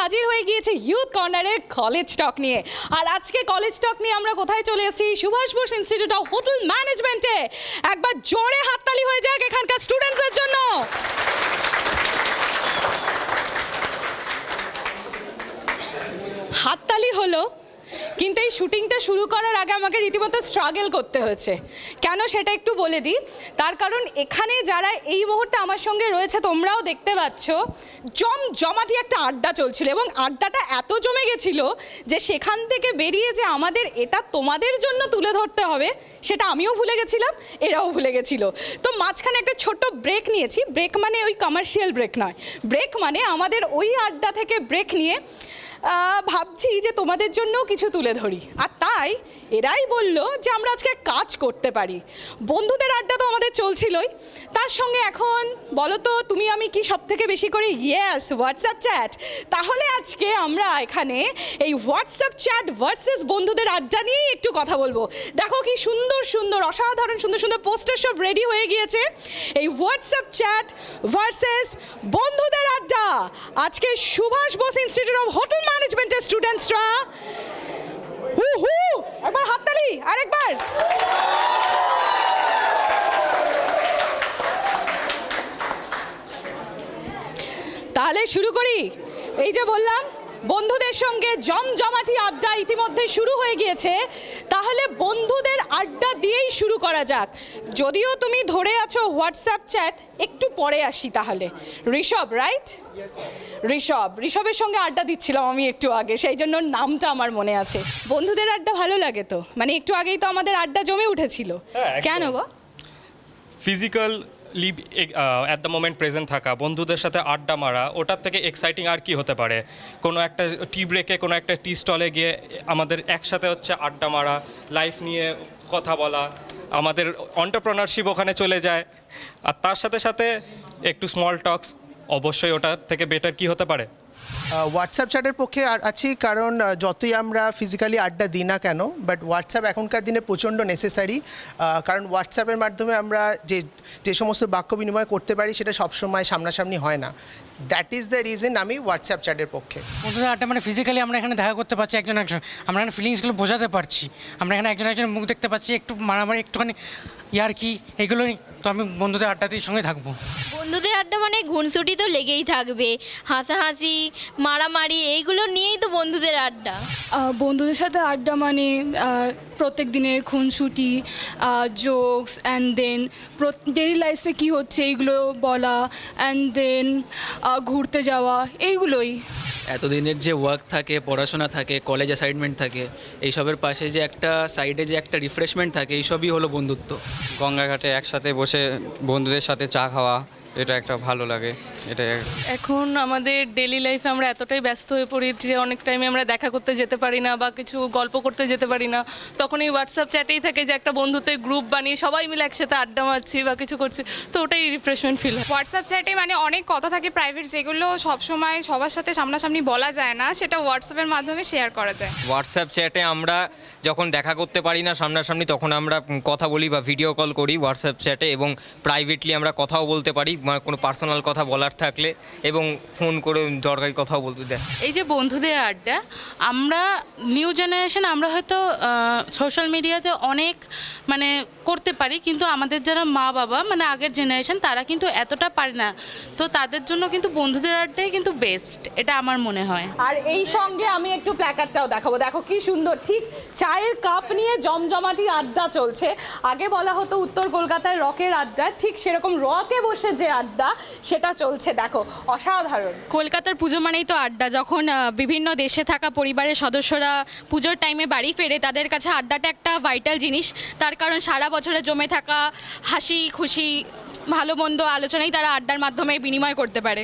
হাজির হয়ে গিয়েছে ইউথ কর্নারের কলেজ টক নিয়ে। আর আজকে কলেজ টক নিয়ে আমরা কোথায় চলে এসেছি? Subhas Bose institute of hotel ম্যানেজমেন্টে একবার জোরে হাততালি হয়ে যাক এখানকার স্টুডেন্টসের জন্য। হাততালি হলো কিন্তু এই শুটিংটা শুরু করার আগে আমাকে রীতিমতো স্ট্রাগল করতে হয়েছে। কেন সেটা একটু বলে দিই? তার কারণ এখানে যারা এই মুহূর্তে আমার সঙ্গে রয়েছে, তোমরাও দেখতে পাচ্ছ, জম জমাটি একটা আড্ডা চলছিল এবং আড্ডাটা এত জমে গেছিল যে সেখান থেকে বেরিয়ে যে আমাদের এটা তোমাদের জন্য তুলে ধরতে হবে, সেটা আমিও ভুলে গেছিলাম, এরাও ভুলে গেছিল। তো মাঝখানে একটা ছোট্ট ব্রেক নিয়েছি। ব্রেক মানে ওই কমার্শিয়াল ব্রেক নয়। ব্রেক মানে আমাদের ওই আড্ডা থেকে ব্রেক নিয়ে ভাবছি যে তোমাদের জন্যও কিছু তুলে ধরি। আর তাই এরাই বলল যে আমরা আজকে কাজ করতে পারি। বন্ধুদের আড্ডা তো আমাদের চলছিলই। তার সঙ্গে এখন বলো তো তুমি আমি কি সব থেকে বেশি করে ইয়েস হোয়াটসঅ্যাপ চ্যাট তাহলে আজকে আমরা এখানে এই হোয়াটসঅ্যাপ চ্যাট ভার্সেস বন্ধুদের আড্ডা নিয়েই একটু কথা বলব। দেখো কি সুন্দর সুন্দর, অসাধারণ, সুন্দর সুন্দর পোস্টার সব রেডি হয়ে গিয়েছে। এই হোয়াটসঅ্যাপ চ্যাট ভার্সেস বন্ধুদের আড্ডা। আজকে Subhas Bose institute of hotel ম্যানেজমেন্টের স্টুডেন্টসরা হু হু একবার হাততালি আরেকবার। তাহলে শুরু করি। এই যে বললাম বন্ধুদের সঙ্গে জমজমাটি আড্ডা ইতিমধ্যে শুরু হয়ে গিয়েছে। তাহলে বন্ধুদের আড্ডা দিয়েই শুরু করা যাক। যদিও তুমি ধরে আছো হোয়াটসঅ্যাপ চ্যাট একটু পরে আসি তাহলে। ঋষভ রাইট ঋষভ ঋষভের সঙ্গে আড্ডা দিচ্ছিলাম আমি একটু আগে সেই জন্য নামটা আমার মনে আছে। বন্ধুদের আড্ডা ভালো লাগে তো? মানে একটু আগেই তো আমাদের আড্ডা জমে উঠেছিল। হ্যাঁ, কেন গো? Physical live at the moment present থাকা, বন্ধুদের সাথে আড্ডা মারা, ওটার থেকে এক্সাইটিং আর কি হতে পারে? কোনো একটা টি ব্রেকে কোনো একটা টি স্টলে গিয়ে আমাদের একসাথে হচ্ছে আড্ডা মারা লাইফ নিয়ে কথা বলা, আমাদের অন্টারপ্রনারশিপ ওখানে চলে যায়। আর তার সাথে সাথে একটু স্মল টক্স অবশ্যই ওটার থেকে বেটার কি হতে পারে? হোয়াটসঅ্যাপ চ্যাটের পক্ষে আর আছি, কারণ যতই আমরা ফিজিক্যালি আড্ডা দিই না কেন বাট হোয়াটসঅ্যাপ এখনকার দিনে প্রচণ্ড নেসেসারি কারণ হোয়াটসঅ্যাপের মাধ্যমে আমরা যে যে সমস্ত বাক্য বিনিময় করতে পারি সেটা সবসময় সামনাসামনি হয় না। দ্যাট ইজ দ্য রিজন আমি হোয়াটসঅ্যাপ চ্যাটের পক্ষে। বন্ধুদের আড্ডা মানে ফিজিক্যালি আমরা এখানে দেখা করতে পারছি একজন একজন। আমরা এখানে ফিলিংসগুলো বোঝাতে পারছি। আমরা এখানে একজন একজন মুখ দেখতে পাচ্ছি একটু মারামারি একটুখানি ইয়ার কি এগুলোই তো আমি বন্ধুদের আড্ডাতেই সঙ্গে থাকব। বন্ধুদের আড্ডা মানে ঘুনসুটি তো লেগেই থাকবে। হাসাহাসি মারামারি এইগুলো নিয়েই তো বন্ধুদের আড্ডা। বন্ধুদের সাথে আড্ডা মানে প্রত্যেক দিনের খুনসুটি জোকস অ্যান্ড দেন ডেলি লাইফে কী হচ্ছে এইগুলো বলা অ্যান্ড দেন ঘুরতে যাওয়া এইগুলোই। এতদিনের যে ওয়ার্ক থাকে পড়াশোনা থাকে কলেজ অ্যাসাইনমেন্ট থাকে এইসবের পাশে যে একটা সাইডে যে একটা রিফ্রেশমেন্ট থাকে এইসবই হলো বন্ধুত্ব। গঙ্গাঘাটে একসাথে বসে বন্ধুদের সাথে চা খাওয়া এটা একটা ভালো লাগে। এটা এখন আমাদের ডেলি লাইফে আমরা এতটাই ব্যস্ত হয়ে পড়ি যে অনেক টাইমে আমরা দেখা করতে যেতে পারি না বা কিছু গল্প করতে যেতে পারি না। তখন এই হোয়াটসঅ্যাপ চ্যাটেই থাকে যে একটা বন্ধুত্বের গ্রুপ বানিয়ে সবাই মিলে একসাথে আড্ডা মারছি বা কিছু করছি। তো ওটাই রিফ্রেশমেন্ট ফিল হয়। হোয়াটসঅ্যাপ চ্যাটে মানে অনেক কথা থাকে প্রাইভেট যেগুলো সবসময় সবার সাথে সামনাসামনি বলা যায় না সেটা হোয়াটসঅ্যাপের মাধ্যমে শেয়ার করা যায়। হোয়াটসঅ্যাপ চ্যাটে আমরা যখন দেখা করতে পারি না সামনাসামনি তখন আমরা কথা বলি বা ভিডিও কল করি হোয়াটসঅ্যাপ চ্যাটে এবং প্রাইভেটলি আমরা কথাও বলতে পারি কোনো পার্সোনাল কথা বলার থাকলে এবং ফোন করে দরকারি কথাও বলতে দেয়। এই যে বন্ধুদের আড্ডা আমরা নিউ জেনারেশন আমরা হয়তো সোশ্যাল মিডিয়াতে অনেক মানে করতে পারি কিন্তু আমাদের যারা মা বাবা মানে আগের জেনারেশন তারা কিন্তু এতটা পারে না। তো তাদের জন্য কিন্তু বন্ধুদের আড্ডাই কিন্তু বেস্ট এটা আমার মনে হয়। আর এই সঙ্গে আমি একটু প্ল্যাকারটাও দেখাবো। দেখো কি সুন্দর ঠিক চায়ের কাপ নিয়ে জমজমাটি আড্ডা চলছে। আগে বলা হতো উত্তর কলকাতায় রকের আড্ডা ঠিক সেরকম রকে বসে যে আড্ডা সেটা চলছে। দেখো, অসাধারণ। কলকাতার পুজো মানেই তো আড্ডা। যখন বিভিন্ন দেশে থাকা পরিবারের সদস্যরা পুজোর টাইমে বাড়ি ফেরে, তাদের কাছে আড্ডাটা একটা ভাইটাল জিনিস। তার কারণ সারা বছরে জমে থাকা হাসি, খুশি ভালো মন্দ আলোচনাই তারা আড্ডার মাধ্যমে বিনিময় করতে পারে।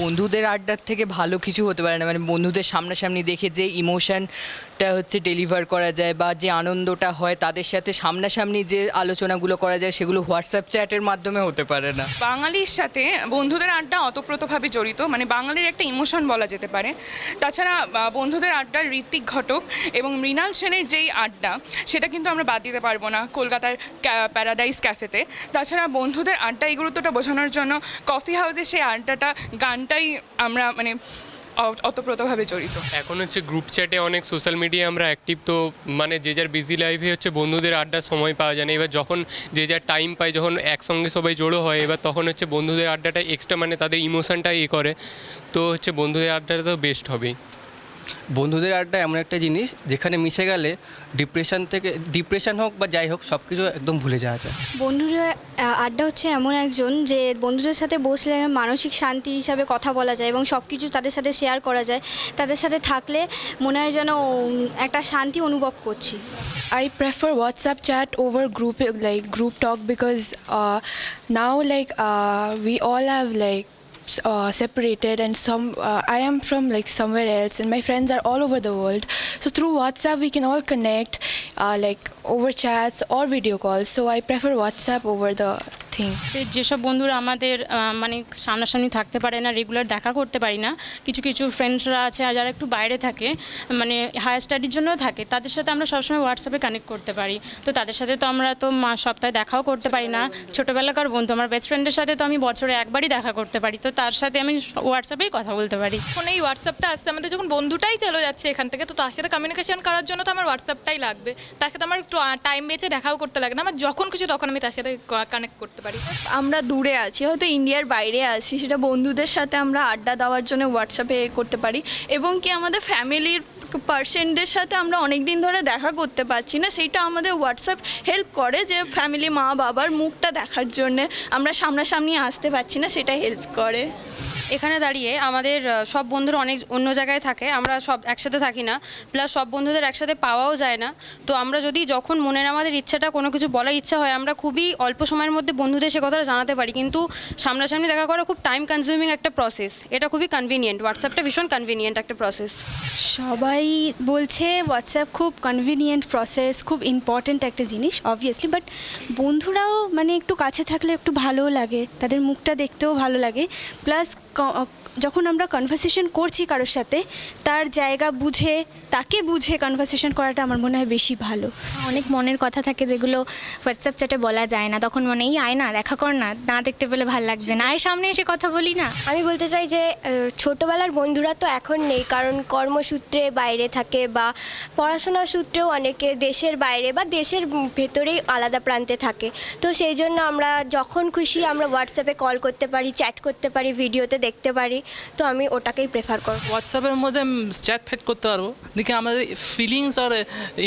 বন্ধুদের আড্ডার থেকে ভালো কিছু হতে পারে না। মানে বন্ধুদের সামনাসামনি দেখে যে ইমোশনটা হচ্ছে ডেলিভার করা যায় বা যে আনন্দটা হয় তাদের সাথে সামনাসামনি যে আলোচনাগুলো করা যায় সেগুলো হোয়াটসঅ্যাপ চ্যাটের মাধ্যমে হতে পারে না। বাঙালির সাথে বন্ধুদের আড্ডা অতপ্রতভাবে জড়িত। মানে বাঙালির একটা ইমোশন বলা যেতে পারে। তাছাড়া বন্ধুদের আড্ডার ঋত্বিক ঘটক এবং মৃণাল সেনের যেই আড্ডা সেটা কিন্তু আমরা বাদ দিতে পারব না। কলকাতার প্যারাডাইস ক্যাফেতে তাছাড়া বন্ধুদের আড্ডা আড্ডা গুরুত্বটা বোঝানোর জন্য কফি হাউসে সেই আড্ডাটা গানটাই আমরা মানে অতপ্রতভাবে জড়িত। এখন হচ্ছে গ্রুপ চ্যাটে অনেক সোশ্যাল মিডিয়া আমরা অ্যাক্টিভ তো মানে যে যার বিজি লাইফে হচ্ছে বন্ধুদের আড্ডার সময় পাওয়া যায় না। এবার যখন যে যার টাইম পায়, যখন একসঙ্গে সবাই জড়ো হয়, এবার তখন হচ্ছে বন্ধুদের আড্ডাটা এক্সট্রা মানে তাদের ইমোশনটা ইয়ে করে। তো হচ্ছে বন্ধুদের আড্ডাটা তো বেস্ট হবেই। বন্ধুদের আড্ডা এমন একটা জিনিস যেখানে মিশে গেলে ডিপ্রেশন থেকে ডিপ্রেশন হোক বা যাই হোক সব কিছু একদম ভুলে যাওয়া যায়। বন্ধুরা আড্ডা হচ্ছে এমন একজন যে বন্ধুদের সাথে বসলে মানসিক শান্তি হিসাবে কথা বলা যায় এবং সব কিছু তাদের সাথে শেয়ার করা যায়। তাদের সাথে থাকলে মনে হয় যেন একটা শান্তি অনুভব করছি। I prefer WhatsApp chat over group like group talk because uh, now like uh, we all have like s- uh, separated and some uh, I am from like somewhere else and my friends are all over the world. So through WhatsApp we can all connect uh, like over chats or video calls. So I prefer WhatsApp over the thing. যেসব বন্ধুরা আমাদের মানে সামনাসামনি থাকতে পারে না regular দেখা করতে পারি না কিছু কিছু ফ্রেন্ডসরা আছে আর যারা একটু বাইরে থাকে মানে হায়ার স্টাডির জন্য থাকে তাদের সাথে আমরা সবসময় হোয়াটসঅ্যাপে কানেক্ট করতে পারি। তো তাদের সাথে তো আমরা তো মা সপ্তাহে দেখাও করতে পারি না। ছোটোবেলাকার বন্ধু আমার বেস্ট ফ্রেন্ডের সাথে তো আমি বছরে একবারই দেখা করতে পারি। তো তার সাথে আমি হোয়াটসঅ্যাপেই কথা বলতে পারি। এখন এই হোয়াটসঅ্যাপটা আসছে আমাদের যখন বন্ধুটাই চলে যাচ্ছে এখান থেকে তো তার সাথে কমিউনিকেশন করার জন্য তো আমার হোয়াটসঅ্যাপটাই লাগবে। তার সাথে আমার একটু টাইম বেঁচে দেখাও করতে লাগে না। আমার যখন কিছু তখন আমি তার সাথে কানেক্ট করতে পারি আমরা দূরে আছি, হয়তো ইন্ডিয়ার বাইরে আছি, সেটা বন্ধুদের সাথে আমরা আড্ডা দেওয়ার জন্য হোয়াটসঅ্যাপে করতে পারি। এবং কি আমাদের ফ্যামিলির পার্সেন্টদের সাথে আমরা অনেক দিন ধরে দেখা করতে পারছি না, সেইটা আমাদের হোয়াটসঅ্যাপ হেল্প করে যে ফ্যামিলি মা বাবার মুখটা দেখার জন্য আমরা সামনাসামনি আসতে পারছি না, সেটা হেল্প করে। এখানে দাঁড়িয়ে আমাদের সব বন্ধুরা অনেক অন্য জায়গায় থাকে, আমরা সব একসাথে থাকি না প্লাস সব বন্ধুদের একসাথে পাওয়াও যায় না। তো আমরা যদি যখন মনের আমাদের ইচ্ছাটা কোনো কিছু বলার ইচ্ছা হয়, আমরা খুবই অল্প সময়ের মধ্যে বন্ধুদের সে কথাটা জানাতে পারি, কিন্তু সামনাসামনি দেখা করা খুব টাইম কনজিউমিং একটা প্রসেস এটা খুবই কনভিনিয়েন্ট হোয়াটসঅ্যাপটা ভীষণ কনভিনিয়েন্ট একটা প্রসেস সবাই বলছে হোয়াটসঅ্যাপ খুব কনভিনিয়েন্ট প্রসেস খুব ইম্পর্ট্যান্ট একটা জিনিস অবভিয়াসলি বাট বন্ধুরাও মানে একটু কাছে থাকলে একটু ভালোও লাগে, তাদের মুখটা দেখতেও ভালো লাগে। প্লাস যখন আমরা কনভারসেশন করছি কারোর সাথে তার জায়গা বুঝে তাকে বুঝে কনভারসেশন করাটা আমার মনে হয় বেশি ভালো। অনেক মনের কথা থাকে যেগুলো হোয়াটসঅ্যাপ চ্যাটে বলা যায় না। তখন মনে এই আয় না দেখা কর না না দেখতে পেলে ভালো লাগছে না। আয় সামনে এসে কথা বলি না। আমি বলতে চাই যে ছোটোবেলার বন্ধুরা তো এখন নেই। কারণ কর্মসূত্রে বাইরে থাকে বা পড়াশোনার সূত্রেও অনেকে দেশের বাইরে বা দেশের ভেতরেই আলাদা প্রান্তে থাকে। তো সেই জন্য আমরা যখন খুশি আমরা হোয়াটসঅ্যাপে কল করতে পারি চ্যাট করতে পারি ভিডিওতে দেখতে পারি। তো আমি ওটাকেই প্রেফার করব। হোয়াটসঅ্যাপের মধ্যে চ্যাট ফ্যাট করতে পারব। দেখি আমাদের ফিলিংস আর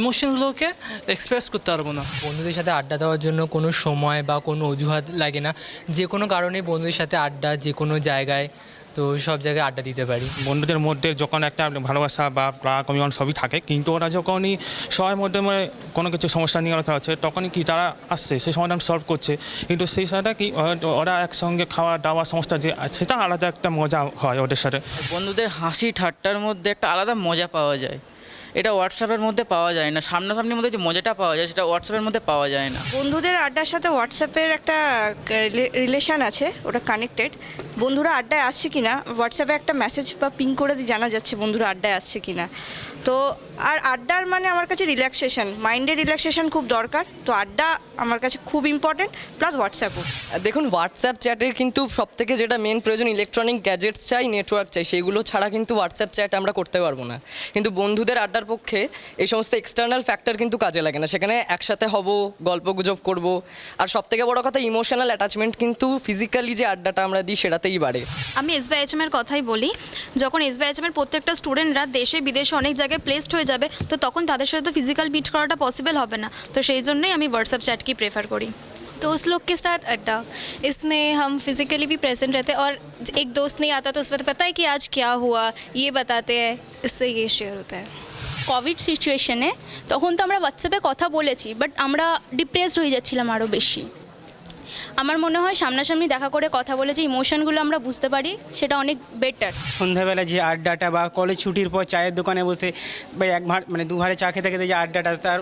ইমোশনসগুলোকে এক্সপ্রেস করতে পারব না। বন্ধুদের সাথে আড্ডা দেওয়ার জন্য কোনো সময় বা কোনো অজুহাত লাগে না। যে কোনো কারণে বন্ধুদের সাথে আড্ডা যে কোনো জায়গায় তো সব জায়গায় আড্ডা দিতে পারি। বন্ধুদের মধ্যে যখন একটা ভালোবাসা বা রাগ অভিমান সবই থাকে কিন্তু ওরা যখনই সবার মধ্যে মানে কোনো কিছু সমস্যা নিয়ে আলোচনা হচ্ছে তখনই কি তারা আসছে সেই সময়টা সলভ করছে। কিন্তু সেই সময়টা কি ওরা- ওরা একসঙ্গে খাওয়া দাওয়া সমস্ত যে সেটা আলাদা একটা মজা হয় ওদের সাথে। বন্ধুদের হাসি ঠাট্টার মধ্যে একটা আলাদা মজা পাওয়া যায়। এটা হোয়াটসঅ্যাপের মধ্যে পাওয়া যায় না। সামনাসামনির মধ্যে যে মজাটা পাওয়া যায় সেটা হোয়াটসঅ্যাপের মধ্যে পাওয়া যায় না। বন্ধুদের আড্ডার সাথে হোয়াটসঅ্যাপের একটা রিলেশন আছে ওটা কানেক্টেড বন্ধুরা আড্ডায় আসছে কি না হোয়াটসঅ্যাপে একটা মেসেজ বা পিং করে দিয়ে জানা যাচ্ছে বন্ধুরা আড্ডায় আসছে কি না তো আর আড্ডার মানে আমার কাছে রিল্যাক্সেশন মাইন্ডের রিল্যাক্সেশন খুব দরকার। তো আড্ডা আমার কাছে খুব ইম্পর্টেন্ট প্লাস হোয়াটসঅ্যাপও দেখুন হোয়াটসঅ্যাপ চ্যাটের কিন্তু সব থেকে যেটা মেন প্রয়োজন ইলেকট্রনিক গ্যাজেটস চাই নেটওয়ার্ক চাই সেগুলো ছাড়া কিন্তু হোয়াটসঅ্যাপ চ্যাট আমরা করতে পারব না। কিন্তু বন্ধুদের আড্ডার পক্ষে এই সমস্ত এক্সটার্নাল ফ্যাক্টর কিন্তু কাজে লাগে না। সেখানে একসাথে হব, গল্প গুজব করব। আর সব থেকে বড় কথা ইমোশনাল অ্যাটাচমেন্ট কিন্তু ফিজিক্যালি যে আড্ডাটা আমরা দিই, সেটাতেই বাড়ে। আমি এসবিআইএচএম এর কথাই বলি, যখন এসবিআইএচএম এর প্রত্যেকটা স্টুডেন্টরা দেশে, বিদেশে অনেক জায়গায় প্লেসড হয়ে যাবে, তো তখন তাদের সাথে তো ফিজিক্যাল মিট করাটা পসিবল হবে না। তো সেই জন্যই আমি হোয়াটসঅ্যাপ চ্যাটকেই প্রেফার করি। दोस्त लोग के साथ अड्डा इसमें हम फिजिकली भी प्रेजेंट रहते हैं और एक दोस्त नहीं आता तो उस वक्त पता है कि आज क्या हुआ ये बताते हैं इससे ये शेयर होता है কোভিড সিচুয়েশনে তখন তো আমরা হোয়াটসঅ্যাপে কথা বলেছি বাট আমরা ডিপ্রেসড হয়ে যাচ্ছিলাম আরও বেশি আমার মনে হয় সামনাসামনি দেখা করে কথা বলে যে ইমোশনগুলো আমরা বুঝতে পারি সেটা অনেক বেটার সন্ধ্যাবেলা যে আড্ডাটা বা কলেজ ছুটির পর চায়ের দোকানে বসে বা এক ভার মানে দু ভারে চা খেতে খেতে যে আড্ডাটা তার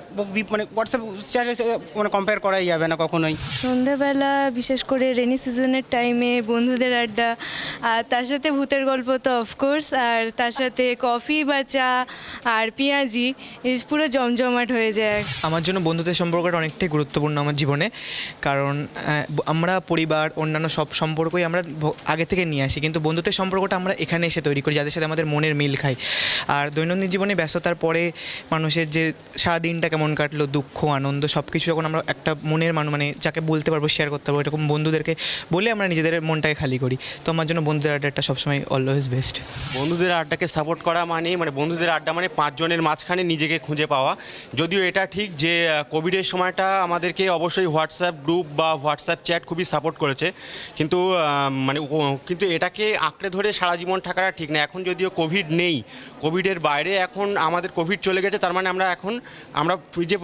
মানে হোয়াটসঅ্যাপ চ্যাটে মানে কম্পেয়ার করাই যাবে না কখনোই। সন্ধ্যাবেলা বিশেষ করে রেনি সিজনের টাইমে বন্ধুদের আড্ডা আর তার সাথে ভূতের গল্প তো অফকোর্স আর তার সাথে কফি বা চা আর পেঁয়াজি এই পুরো জমজমাট হয়ে যায়। আমার জন্য বন্ধুদের সম্পর্কটা অনেকটাই গুরুত্বপূর্ণ আমার জীবনে কারণ আমরা পরিবার, অন্যান্য সব সম্পর্কই আমরা আগে থেকে নিয়ে আসি। কিন্তু বন্ধুত্বের সম্পর্কটা আমরা এখানে এসে তৈরি করি, যাদের সাথে আমাদের মনের মিল খাই আর দৈনন্দিন জীবনে ব্যস্ততার পরে মানুষের যে সারা দিনটা কেমন কাটলো, দুঃখ, আনন্দ সব কিছু যখন আমরা একটা মনের মানুষ মানে যাকে বলতে পারব শেয়ার করতে পারব, এরকম বন্ধুদেরকে বলে আমরা নিজেদের মনটাকে খালি করি। তো আমার জন্য বন্ধুদের আড্ডাটা সবসময় অলওয়েজ বেস্ট বন্ধুদের আড্ডাকে সাপোর্ট করা মানে মানে বন্ধুদের আড্ডা মানে পাঁচজনের মাঝখানে নিজেকে খুঁজে পাওয়া। যদিও এটা ঠিক যে কোভিডের সময়টা আমাদেরকে অবশ্যই হোয়াটসঅ্যাপ গ্রুপ বা হোয়াটসঅ্যাপ চ্যাট খুবই সাপোর্ট করেছে। কিন্তু মানে কিন্তু এটাকে আঁকড়ে ধরে সারা জীবন থাকাটা ঠিক না। এখন যদিও কোভিড নেই কোভিডের বাইরে এখন আমাদের কোভিড চলে গেছে, তার মানে আমরা এখন, আমরা যে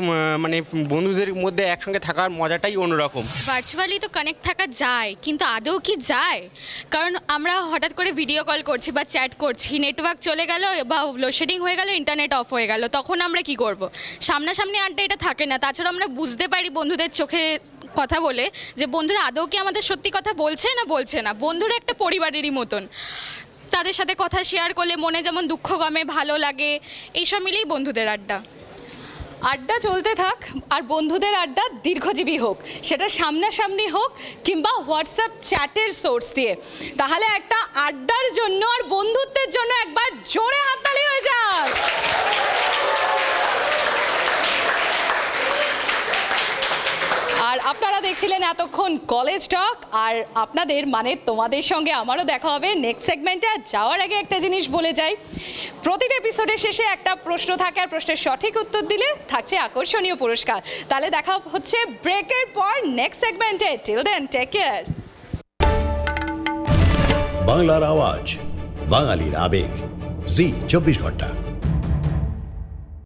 মানে বন্ধুদের মধ্যে একসঙ্গে থাকার মজাটাই অন্যরকম। ভার্চুয়ালি তো কানেক্ট থাকা যায়, কিন্তু আদৌ কি যায়? কারণ আমরা হঠাৎ করে ভিডিও কল করছি বা চ্যাট করছি নেটওয়ার্ক চলে গেল বা লোডশেডিং হয়ে গেল ইন্টারনেট অফ হয়ে গেল, তখন আমরা কি করব? সামনাসামনি আড্ডা এটা থাকে না, তাছাড়া আমরা বুঝতে পারি বন্ধুদের চোখে কথা বলে যে বন্ধুরা আদৌ কি আমাদের সত্যি কথা বলছে না বলছে না? বন্ধুরা একটা পরিবারেরই মতন। তাদের সাথে কথা শেয়ার করলে মনে যেমন দুঃখ গমে, ভালো লাগে, এইসব মিলেই বন্ধুদের আড্ডা। আড্ডা চলতে থাক, আর বন্ধুদের আড্ডা দীর্ঘজীবী হোক, সেটা সামনাসামনি হোক কিংবা হোয়াটসঅ্যাপ চ্যাটের সোর্স দিয়ে। তাহলে একটা আড্ডার জন্য আর বন্ধুত্বের জন্য একবার জোরে হাততালি হয়ে যাক। আর আপনারা দেখছিলেন এতক্ষণ কলেজ টক, আর আপনাদের মানে তোমাদের সঙ্গে আমারও দেখা হবে নেক্সট সেগমেন্টে যাওয়ার আগে একটা জিনিস বলে যাই। প্রতিটা এপিসোডের শেষে একটা প্রশ্ন থাকে, আর প্রশ্নের সঠিক উত্তর দিলে থাকছে আকর্ষণীয় পুরস্কার। তাহলে দেখা হচ্ছে ব্রেকের পর নেক্সট সেগমেন্টে টিল দেন টেক কেয়ার বাংলার আওয়াজ, বাঙালির আবেগ। জি, চব্বিশ ঘণ্টা।